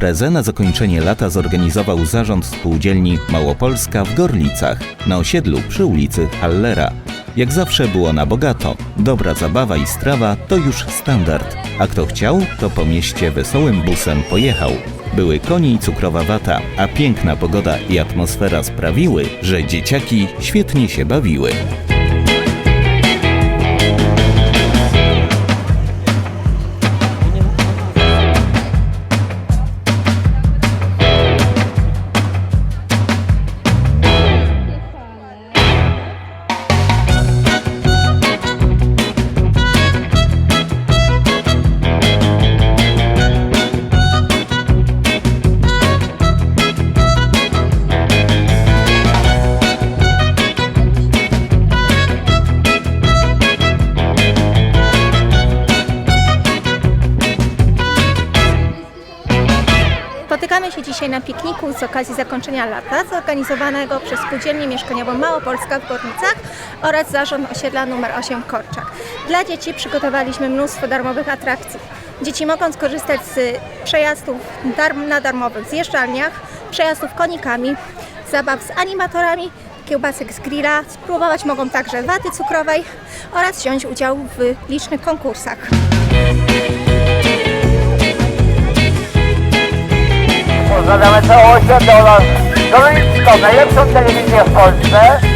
Imprezę na zakończenie lata zorganizował zarząd spółdzielni Małopolska w Gorlicach, na osiedlu przy ulicy Hallera. Jak zawsze było na bogato. Dobra zabawa i strawa to już standard. A kto chciał, to po mieście wesołym busem pojechał. Były konie i cukrowa wata, a piękna pogoda i atmosfera sprawiły, że dzieciaki świetnie się bawiły. Spotykamy się dzisiaj na pikniku z okazji zakończenia lata zorganizowanego przez Spółdzielnię Mieszkaniową Małopolska w Gornicach oraz Zarząd Osiedla nr 8 Korczak. Dla dzieci przygotowaliśmy mnóstwo darmowych atrakcji. Dzieci mogą skorzystać z przejazdów na darmowych zjeżdżalniach, przejazdów konikami, zabaw z animatorami, kiełbasek z grilla, spróbować mogą także waty cukrowej oraz wziąć udział w licznych konkursach. Osiedle oraz Gorlicką, najlepszą telewizję w Polsce.